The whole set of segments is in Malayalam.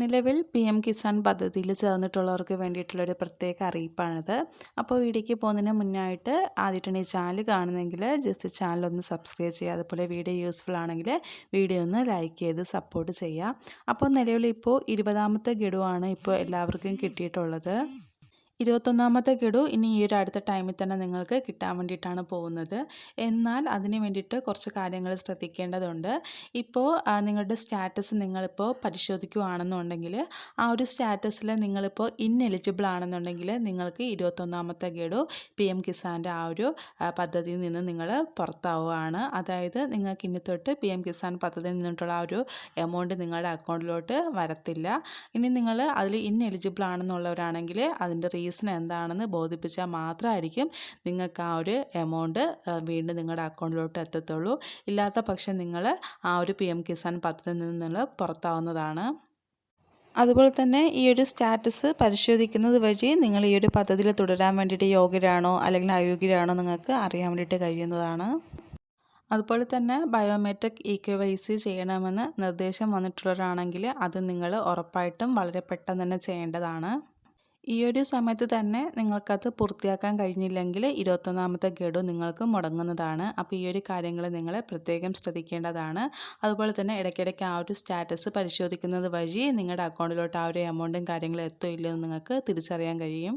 നിലവിൽ പി എം കിസാൻ പദ്ധതിയിൽ ചേർന്നിട്ടുള്ളവർക്ക് വേണ്ടിയിട്ടുള്ളൊരു പ്രത്യേക അറിയിപ്പാണിത്. അപ്പോൾ വീഡിയോയ്ക്ക് പോകുന്നതിന് മുന്നായിട്ട് ആദ്യമായിട്ടാണ് ഈ ചാനൽ കാണുന്നെങ്കിൽ ജസ്റ്റ് ചാനൽ ഒന്ന് സബ്സ്ക്രൈബ് ചെയ്യുക. അതുപോലെ വീഡിയോ യൂസ്ഫുൾ ആണെങ്കിൽ വീഡിയോ ഒന്ന് ലൈക്ക് ചെയ്ത് സപ്പോർട്ട് ചെയ്യുക. അപ്പോൾ നിലവിൽ ഇപ്പോൾ ഇരുപതാമത്തെ ഗഡുവാണ് ഇപ്പോൾ എല്ലാവർക്കും കിട്ടിയിട്ടുള്ളത്. ഇരുപത്തൊന്നാമത്തെ ഗഡു ഇനി ഈ ഒരു അടുത്ത ടൈമിൽ തന്നെ നിങ്ങൾക്ക് കിട്ടാൻ വേണ്ടിയിട്ടാണ് പോകുന്നത്. എന്നാൽ അതിന് വേണ്ടിയിട്ട് കുറച്ച് കാര്യങ്ങൾ ശ്രദ്ധിക്കേണ്ടതുണ്ട്. ഇപ്പോൾ നിങ്ങളുടെ സ്റ്റാറ്റസ് നിങ്ങളിപ്പോൾ പരിശോധിക്കുകയാണെന്നുണ്ടെങ്കിൽ ആ ഒരു സ്റ്റാറ്റസിൽ നിങ്ങളിപ്പോൾ ഇൻഎലിജിബിൾ ആണെന്നുണ്ടെങ്കിൽ നിങ്ങൾക്ക് ഇരുപത്തൊന്നാമത്തെ ഗഡു പി എം കിസാന്റെ ആ ഒരു പദ്ധതിയിൽ നിന്ന് നിങ്ങൾ പുറത്താവുകയാണ്. അതായത് നിങ്ങൾക്ക് ഇനി തൊട്ട് പി എം കിസാൻ പദ്ധതിയിൽ നിന്നിട്ടുള്ള ആ ഒരു എമൗണ്ട് നിങ്ങളുടെ അക്കൗണ്ടിലോട്ട് വരത്തില്ല. ഇനി നിങ്ങൾ അതിൽ ഇൻഎലിജിബിൾ ആണെന്നുള്ളവരാണെങ്കിൽ അതിന്റെ റീസൺ റീസൺ എന്താണെന്ന് ബോധിപ്പിച്ചാൽ മാത്രമായിരിക്കും നിങ്ങൾക്ക് ആ ഒരു എമൗണ്ട് വീണ്ടും നിങ്ങളുടെ അക്കൗണ്ടിലോട്ട് എത്തത്തുള്ളൂ. ഇല്ലാത്ത പക്ഷം നിങ്ങൾ ആ ഒരു പി എം കിസാൻ പദ്ധതിയിൽ നിന്ന് പുറത്താവുന്നതാണ്. അതുപോലെ തന്നെ ഈ ഒരു സ്റ്റാറ്റസ് പരിശോധിക്കുന്നത് വഴി നിങ്ങൾ ഈ ഒരു പദ്ധതിയിൽ തുടരാൻ വേണ്ടിയിട്ട് യോഗ്യരാണോ അല്ലെങ്കിൽ അയോഗ്യരാണോ നിങ്ങൾക്ക് അറിയാൻ വേണ്ടിയിട്ട് കഴിയുന്നതാണ്. അതുപോലെ തന്നെ biometric E K Y C ചെയ്യണമെന്ന് നിർദ്ദേശം വന്നിട്ടുള്ളവരാണെങ്കിൽ അത് നിങ്ങൾ ഉറപ്പായിട്ടും വളരെ പെട്ടെന്ന് തന്നെ ചെയ്യേണ്ടതാണ്. ഈ ഒരു സമയത്ത് തന്നെ നിങ്ങൾക്കത് പൂർത്തിയാക്കാൻ കഴിഞ്ഞില്ലെങ്കിൽ ഇരുപത്തൊന്നാമത്തെ ഗഡു നിങ്ങൾക്ക് മുടങ്ങുന്നതാണ്. അപ്പോൾ ഈ ഒരു കാര്യങ്ങൾ നിങ്ങൾ പ്രത്യേകം ശ്രദ്ധിക്കേണ്ടതാണ്. അതുപോലെ തന്നെ ഇടയ്ക്കിടയ്ക്ക് ആ ഒരു സ്റ്റാറ്റസ് പരിശോധിക്കുന്നത് വഴി നിങ്ങളുടെ അക്കൗണ്ടിലോട്ട് ആ ഒരു എമൗണ്ടും കാര്യങ്ങളും എത്തുമില്ലെന്ന് നിങ്ങൾക്ക് തിരിച്ചറിയാൻ കഴിയും.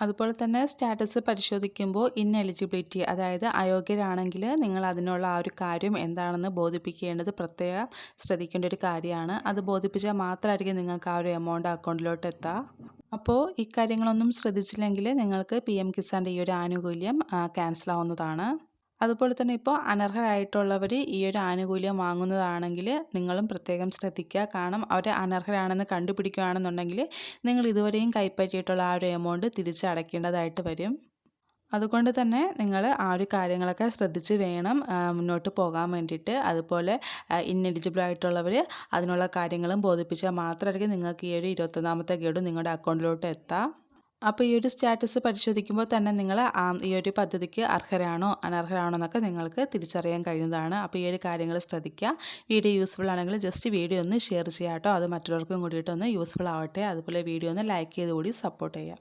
അതുപോലെ തന്നെ സ്റ്റാറ്റസ് പരിശോധിക്കുമ്പോൾ ഇൻ എലിജിബിലിറ്റി അതായത് അയോഗ്യരാണെങ്കിൽ നിങ്ങൾ അതിനുള്ള ആ ഒരു കാര്യം എന്താണെന്ന് ബോധിപ്പിക്കേണ്ടത് പ്രത്യേകം ശ്രദ്ധിക്കേണ്ട ഒരു കാര്യമാണ്. അത് ബോധിപ്പിച്ചാൽ മാത്രമായിരിക്കും നിങ്ങൾക്ക് ആ ഒരു എമൗണ്ട് അക്കൗണ്ടിലോട്ട് എത്താം. അപ്പോൾ ഇക്കാര്യങ്ങളൊന്നും ശ്രദ്ധിച്ചില്ലെങ്കിൽ നിങ്ങൾക്ക് പി എം കിസാന്റെ ഈ ഒരു ആനുകൂല്യം ക്യാൻസൽ ആവുന്നതാണ് അതുപോലെ തന്നെ ഇപ്പോൾ അനർഹരായിട്ടുള്ളവർ ഈ ഒരു ആനുകൂല്യം വാങ്ങുന്നതാണെങ്കിൽ നിങ്ങളും പ്രത്യേകം ശ്രദ്ധിക്കുക. കാരണം അവർ അനർഹരാണെന്ന് കണ്ടുപിടിക്കുകയാണെന്നുണ്ടെങ്കിൽ നിങ്ങൾ ഇതുവരെയും കൈപ്പറ്റിയിട്ടുള്ള ആ ഒരു എമൗണ്ട് തിരിച്ചടയ്ക്കേണ്ടതായിട്ട് വരും. അതുകൊണ്ട് തന്നെ നിങ്ങൾ ആ ഒരു കാര്യങ്ങളൊക്കെ ശ്രദ്ധിച്ച് വേണം മുന്നോട്ട് പോകാൻ വേണ്ടിയിട്ട്. അതുപോലെ ഇന്നെലിജിബിൾ ആയിട്ടുള്ളവർ അതിനുള്ള കാര്യങ്ങളും ബോധിപ്പിച്ചാൽ മാത്രമായിരിക്കും നിങ്ങൾക്ക് ഈ ഒരു ഇരുപത്തൊന്നാമത്തെ ഗഡു നിങ്ങളുടെ അക്കൗണ്ടിലോട്ട് എത്താം. അപ്പോൾ ഈ ഒരു സ്റ്റാറ്റസ് പരിശോധിക്കുമ്പോൾ തന്നെ നിങ്ങൾ ഈ ഒരു പദ്ധതിക്ക് അർഹരാണോ അനർഹരാണോ എന്നൊക്കെ നിങ്ങൾക്ക് തിരിച്ചറിയാൻ കഴിയുന്നതാണ്. അപ്പോൾ ഈ ഒരു കാര്യങ്ങൾ ശ്രദ്ധിക്കുക. വീഡിയോ യൂസ്ഫുൾ ആണെങ്കിൽ ജസ്റ്റ് വീഡിയോ ഒന്ന് ഷെയർ ചെയ്യാം കേട്ടോ. അത് മറ്റുള്ളവർക്കും കൂടിയിട്ടൊന്ന് യൂസ്ഫുൾ ആവട്ടെ. അതുപോലെ വീഡിയോ ഒന്ന് ലൈക്ക് ചെയ്ത് കൂടി സപ്പോർട്ട് ചെയ്യാം